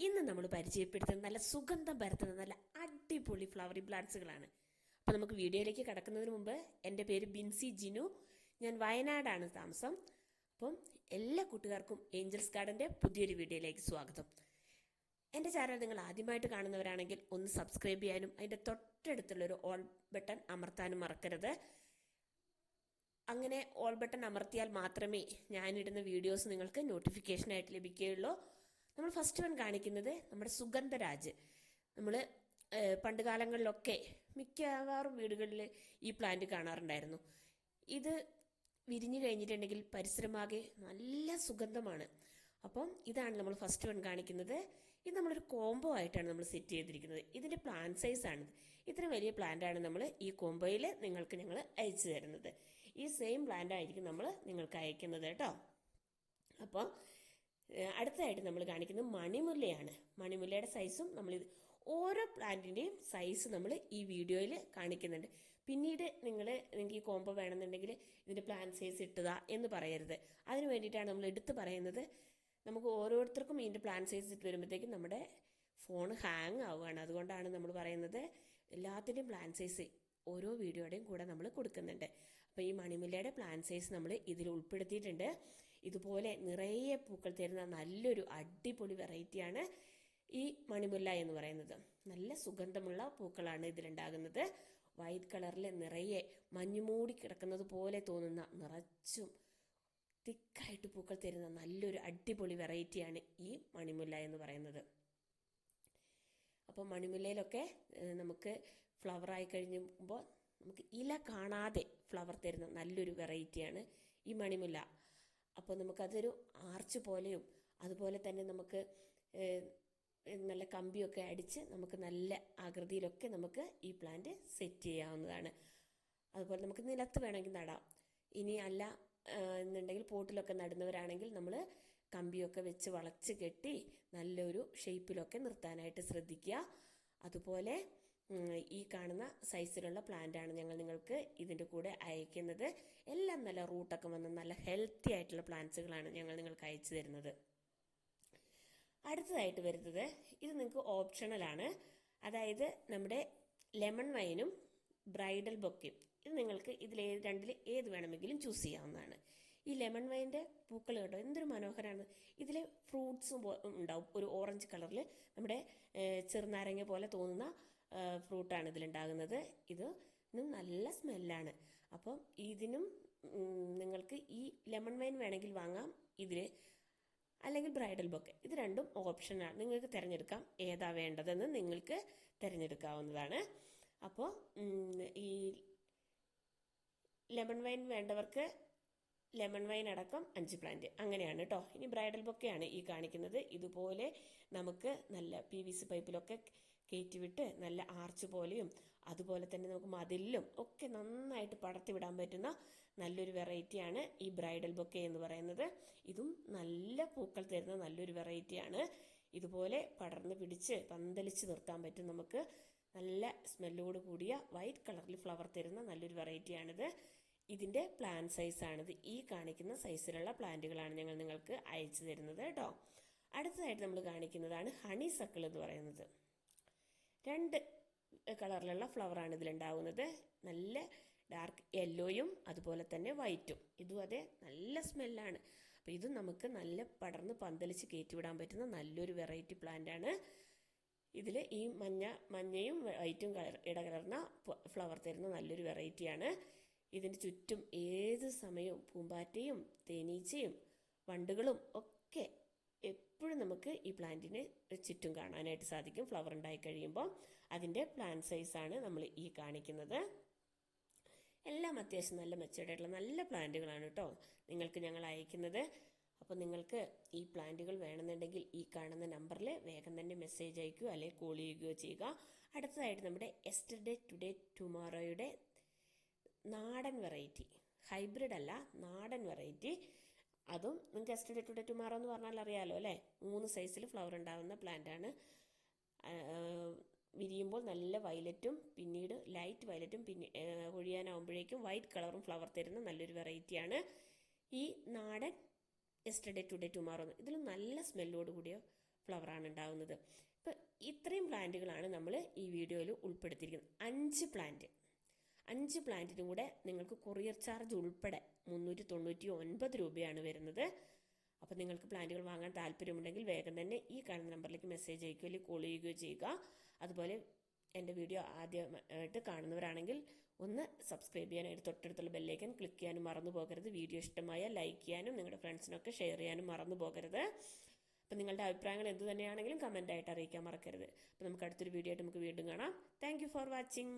ഇന്ന് നമ്മൾ പരിചയപ്പെടുത്തുന്ന നല്ല സുഗന്ധം പരത്തുന്ന നല്ല അടിപൊളി ഫ്ലവറി പ്ലാന്റ്സുകളാണ് അപ്പോൾ നമുക്ക് വീഡിയോയിലേക്ക് കടക്കുന്നതിന് മുമ്പ് എന്റെ പേര് ബിൻസി ജിനു. ഞാൻ വയനാടാണ് താമസം. അപ്പം എല്ലാ കൂട്ടുകാർക്കും ഏഞ്ചൽസ് ഗാർഡന്റെ പുതിയൊരു വീഡിയോയിലേക്ക് സ്വാഗതം. എന്റെ ചാനൽ നിങ്ങൾ ആദ്യമായിട്ട് കാണുന്നവരാണെങ്കിൽ ഒന്ന് സബ്സ്ക്രൈബ് ചെയ്യാനും അതിന്റെ തൊട്ടടുത്തുള്ളൊരു ഓൾ ബട്ടൺ അമർത്താനും മറക്കരുത്. അങ്ങനെ ഓൾ ബട്ടൺ അമർത്തിയാൽ മാത്രമേ ഞാനിടുന്ന വീഡിയോസ് നിങ്ങൾക്ക് നോട്ടിഫിക്കേഷനായിട്ട് ലഭിക്കുകയുള്ളൂ. നമ്മൾ ഫസ്റ്റ് വൺ കാണിക്കുന്നത് നമ്മുടെ സുഗന്ധരാജ്. നമ്മൾ പണ്ട് കാലങ്ങളിലൊക്കെ മിക്കവാറും വീടുകളിൽ ഈ പ്ലാന്റ് കാണാറുണ്ടായിരുന്നു. ഇത് വിരിഞ്ഞു കഴിഞ്ഞിട്ടുണ്ടെങ്കിൽ പരിസരമാകെ നല്ല സുഗന്ധമാണ്. അപ്പം ഇതാണ് നമ്മൾ ഫസ്റ്റ് വൺ കാണിക്കുന്നത്. ഇത് നമ്മളൊരു കോംബോ ആയിട്ടാണ് നമ്മൾ സെറ്റ് ചെയ്തിരിക്കുന്നത്. ഇതിന്റെ പ്ലാൻ സൈസ് ആണിത്. ഇത്ര വലിയ പ്ലാന്റാണ് നമ്മൾ ഈ കോംബോയിൽ നിങ്ങൾക്ക് ഞങ്ങൾ അയച്ചു തരുന്നത്. ഈ സെയിം പ്ലാന്റ് ആയിരിക്കും നമ്മൾ നിങ്ങൾക്ക് അയക്കുന്നത് കേട്ടോ. അപ്പോൾ അടുത്തതായിട്ട് നമ്മൾ കാണിക്കുന്നത് മണിമുല്ലയാണ്. മണിമുല്ലയുടെ സൈസും നമ്മൾ ഓരോ പ്ലാന്റിന്റെയും സൈസ് നമ്മൾ ഈ വീഡിയോയിൽ കാണിക്കുന്നുണ്ട്. പിന്നീട് നിങ്ങൾ നിങ്ങൾക്ക് ഈ കോംബോ വേണമെന്നുണ്ടെങ്കിൽ ഇതിന്റെ പ്ലാൻ സൈസ് ഇട്ടതാ എന്ന് പറയരുത്. അതിന് വേണ്ടിയിട്ടാണ് നമ്മൾ എടുത്ത് പറയുന്നത്. നമുക്ക് ഓരോരുത്തർക്കും ഇതിന്റെ പ്ലാൻ സൈസ് ഇട്ട് വരുമ്പോഴത്തേക്കും നമ്മുടെ ഫോൺ ഹാങ് ആവുകയാണ്. അതുകൊണ്ടാണ് നമ്മൾ പറയുന്നത് എല്ലാത്തിന്റെയും പ്ലാൻ സൈസ് ഓരോ വീഡിയോയുടെയും കൂടെ നമ്മൾ കൊടുക്കുന്നുണ്ട്. അപ്പോൾ ഈ മണിമുല്ലയുടെ പ്ലാൻ സൈസ് നമ്മൾ ഇതിൽ ഉൾപ്പെടുത്തിയിട്ടുണ്ട്. ഇതുപോലെ നിറയെ പൂക്കൾ തരുന്ന നല്ലൊരു അടിപൊളി വെറൈറ്റിയാണ് ഈ മണിമുല്ല എന്ന് പറയുന്നത്. നല്ല സുഗന്ധമുള്ള പൂക്കളാണ് ഇതിലുണ്ടാകുന്നത്. വൈറ്റ് കളറിൽ നിറയെ മഞ്ഞുമൂടി കിടക്കുന്നത് പോലെ തോന്നുന്ന നിറച്ചും തിക്കായിട്ട് പൂക്കൾ തരുന്ന നല്ലൊരു അടിപൊളി വെറൈറ്റിയാണ് ഈ മണിമുല്ല എന്ന് പറയുന്നത്. അപ്പോൾ മണിമുല്ലയിലൊക്കെ നമുക്ക് ഫ്ലവർ ആയി കഴിയുമ്പോൾ നമുക്ക് ഇല കാണാതെ ഫ്ലവർ തരുന്ന നല്ലൊരു വെറൈറ്റിയാണ് ഈ മണിമുല്ല. അപ്പോൾ നമുക്കതൊരു ആർച്ച് പോലെയും അതുപോലെ തന്നെ നമുക്ക് നല്ല കമ്പിയൊക്കെ അടിച്ച് നമുക്ക് നല്ല ആകൃതിയിലൊക്കെ നമുക്ക് ഈ പ്ലാന്റ് സെറ്റ് ചെയ്യാവുന്നതാണ്. അതുപോലെ നമുക്ക് നിലത്ത് വേണമെങ്കിൽ നടാം. ഇനി അല്ല എന്നുണ്ടെങ്കിൽ പോട്ടിലൊക്കെ നടുന്നവരാണെങ്കിൽ നമ്മൾ കമ്പിയൊക്കെ വെച്ച് വളച്ച് കെട്ടി നല്ലൊരു ഷേപ്പിലൊക്കെ നിർത്താനായിട്ട് ശ്രദ്ധിക്കുക. അതുപോലെ ഈ കാണുന്ന സൈസിലുള്ള പ്ലാന്റ് ആണ് ഞങ്ങൾ നിങ്ങൾക്ക് ഇതിന്റെ കൂടെ അയക്കുന്നത്. എല്ലാം നല്ല റൂട്ടൊക്കെ വന്ന് നല്ല ഹെൽത്തി ആയിട്ടുള്ള പ്ലാന്റ്സുകളാണ് ഞങ്ങൾ നിങ്ങൾക്ക് അയച്ചു തരുന്നത്. അടുത്തതായിട്ട് വരുന്നത് ഇത് നിങ്ങൾക്ക് ഓപ്ഷണലാണ് അതായത് നമ്മുടെ ലെമൺ വൈനും ബ്രൈഡൽ ബൊക്കയും ഇത് നിങ്ങൾക്ക് ഇതിൽ രണ്ടിൽ ഏത് വേണമെങ്കിലും ചൂസ് ചെയ്യാവുന്നതാണ്. ഈ ലെമൺ വൈന്റെ പൂക്കൾ കേട്ടോ എന്തൊരു മനോഹരമാണ് ഇതിൽ ഫ്രൂട്ട്സും ഉണ്ടാവും. ഒരു ഓറഞ്ച് കളറിൽ നമ്മുടെ ചെറുനാരങ്ങ പോലെ തോന്നുന്ന ഫ്രൂട്ടാണ് ഇതിലുണ്ടാകുന്നത്. ഇത് നല്ല സ്മെല്ലാണ്. അപ്പം ഇതിനും നിങ്ങൾക്ക് ഈ ലെമൺ വൈൻ വേണമെങ്കിൽ വാങ്ങാം. ഇതിൽ അല്ലെങ്കിൽ ബ്രൈഡൽ ബൊക്കെ. ഇത് രണ്ടും ഓപ്ഷനാണ് നിങ്ങൾക്ക് തിരഞ്ഞെടുക്കാം ഏതാ വേണ്ടതെന്ന് നിങ്ങൾക്ക് തിരഞ്ഞെടുക്കാവുന്നതാണ്. അപ്പോൾ ഈ ലെമൺ വൈൻ വേണ്ടവർക്ക് ലെമൺ വൈൻ അടക്കം അഞ്ച് പ്ലാന്റ്. അങ്ങനെയാണ് കേട്ടോ ഇനി ബ്രൈഡൽ ബൊക്കെയാണ് ഈ കാണിക്കുന്നത്. ഇതുപോലെ നമുക്ക് നല്ല പി വി സി പൈപ്പിലൊക്കെ കയറ്റിവിട്ട് നല്ല ആർച്ച് പോലെയും അതുപോലെ തന്നെ നമുക്ക് മതിലിലും ഒക്കെ നന്നായിട്ട് പടർത്തി വിടാൻ പറ്റുന്ന നല്ലൊരു വെറൈറ്റിയാണ് ഈ ബ്രൈഡൽ ബൊക്കെ എന്ന് പറയുന്നത്. ഇതും നല്ല പൂക്കൾ തരുന്ന നല്ലൊരു വെറൈറ്റിയാണ്. ഇതുപോലെ പടർന്ന് പിടിച്ച് പന്തലിച്ച് നിർത്താൻ പറ്റും നമുക്ക്. നല്ല സ്മെല്ലോട് കൂടിയ വൈറ്റ് കളറിൽ ഫ്ലവർ തരുന്ന നല്ലൊരു വെറൈറ്റിയാണിത്. ഇതിന്റെ പ്ലാൻ സൈസാണിത്. ഈ കാണിക്കുന്ന സൈസിലുള്ള പ്ലാന്റുകളാണ് ഞങ്ങൾ നിങ്ങൾക്ക് അയച്ചു തരുന്നത് കേട്ടോ. അടുത്തതായിട്ട് നമ്മൾ കാണിക്കുന്നതാണ് ഹണി സക്കിൾ എന്ന് പറയുന്നത്. രണ്ട് കളറിലുള്ള ഫ്ലവറാണ് ഇതിലുണ്ടാവുന്നത്. നല്ല ഡാർക്ക് യെല്ലോയും അതുപോലെ തന്നെ വൈറ്റും. ഇതും അതെ നല്ല സ്മെല്ലാണ്. അപ്പോൾ ഇത് നമുക്ക് നല്ല പടർന്ന് പന്തലിച്ച് കയറ്റിവിടാൻ പറ്റുന്ന നല്ലൊരു വെറൈറ്റി പ്ലാന്റ് ആണ് ഇതിൽ ഈ മഞ്ഞ മഞ്ഞയും വൈറ്റും കളർ ഇടകലർന്ന ഫ്ലവർ തരുന്ന നല്ലൊരു വെറൈറ്റിയാണ്. ഇതിന്റെ ചുറ്റും ഏത് സമയവും പൂമ്പാറ്റയും തേനീച്ചയും വണ്ടുകളും ഒക്കെ എപ്പോഴും നമുക്ക് ഈ പ്ലാന്റിന് ചുറ്റും കാണാനായിട്ട് സാധിക്കും. ഫ്ലവർ ഉണ്ടായി കഴിയുമ്പോൾ അതിന്റെ പ്ലാന്റ് സൈസാണ് നമ്മൾ ഈ കാണിക്കുന്നത്. എല്ലാം അത്യാവശ്യം നല്ല മെച്ചൂർഡായിട്ടുള്ള നല്ല പ്ലാന്റുകളാണ് കേട്ടോ നിങ്ങൾക്ക് ഞങ്ങൾ അയക്കുന്നത്. അപ്പോൾ നിങ്ങൾക്ക് ഈ പ്ലാന്റുകൾ വേണമെന്നുണ്ടെങ്കിൽ ഈ കാണുന്ന നമ്പറിൽ വേഗം തന്നെ മെസ്സേജ് അയക്കുകയോ അല്ലെങ്കിൽ കോൾ ചെയ്യുകയോ ചെയ്യുക. അടുത്തതായിട്ട് നമ്മുടെ എസ്റ്റർഡേ ടുഡേ ടുമോറോയുടെ നാടൻ വെറൈറ്റി ഹൈബ്രിഡ് അല്ല നാടൻ വെറൈറ്റി അതും നിങ്ങൾക്ക് എസ്റ്റഡേ ടുഡേ ടുമാറോ എന്ന് പറഞ്ഞാൽ അറിയാമല്ലോ അല്ലേ? മൂന്ന് സൈസിൽ ഫ്ലവർ ഉണ്ടാകുന്ന പ്ലാന്റ് ആണ്. വിരിയുമ്പോൾ നല്ല വയലറ്റും പിന്നീട് ലൈറ്റ് വയലറ്റും പിന്നെ ഒഴിയാനാവുമ്പോഴേക്കും വൈറ്റ് കളറും ഫ്ലവർ തരുന്ന നല്ലൊരു വെറൈറ്റിയാണ് ഈ നാടൻ യെസ്റ്റർഡേ ടുഡേ ടുമാറോ ഇതിൽ നല്ല സ്മെല്ലോട് കൂടിയ ഫ്ലവറാണ് ഉണ്ടാകുന്നത് ഇപ്പം ഇത്രയും പ്ലാന്റുകളാണ് നമ്മൾ ഈ വീഡിയോയിൽ ഉൾപ്പെടുത്തിയിരിക്കുന്നത്. അഞ്ച് പ്ലാന്റ് അഞ്ച് പ്ലാന്റിനും കൂടെ നിങ്ങൾക്ക് കൊറിയർ ചാർജ് ഉൾപ്പെടെ മുന്നൂറ്റി തൊണ്ണൂറ്റി ഒൻപത് രൂപയാണ് വരുന്നത്. അപ്പോൾ നിങ്ങൾക്ക് പ്ലാന്റുകൾ വാങ്ങാൻ താല്പര്യമുണ്ടെങ്കിൽ വേഗം തന്നെ ഈ കാണുന്ന നമ്പറിലേക്ക് മെസ്സേജ് അയക്കുകയോ അല്ലെങ്കിൽ കോൾ ചെയ്യുകയോ ചെയ്യുക. അതുപോലെ എന്റെ വീഡിയോ ആദ്യമായിട്ട് കാണുന്നവരാണെങ്കിൽ ഒന്ന് സബ്സ്ക്രൈബ് ചെയ്യാനായിട്ട് തൊട്ടടുത്തുള്ള ബെല്ലേക്കൻ ക്ലിക്ക് ചെയ്യാനും മറന്നു പോകരുത്. വീഡിയോ ഇഷ്ടമായ ലൈക്ക് ചെയ്യാനും നിങ്ങളുടെ ഫ്രണ്ട്സിനൊക്കെ ഷെയർ ചെയ്യാനും മറന്നു പോകരുത്. അപ്പം നിങ്ങളുടെ അഭിപ്രായങ്ങൾ എന്ത് തന്നെയാണെങ്കിലും കമന്റായിട്ട് അറിയിക്കാൻ മറക്കരുത്. അപ്പം നമുക്ക് അടുത്തൊരു വീഡിയോ ആയിട്ട് നമുക്ക് വീണ്ടും കാണാം. Thank for watching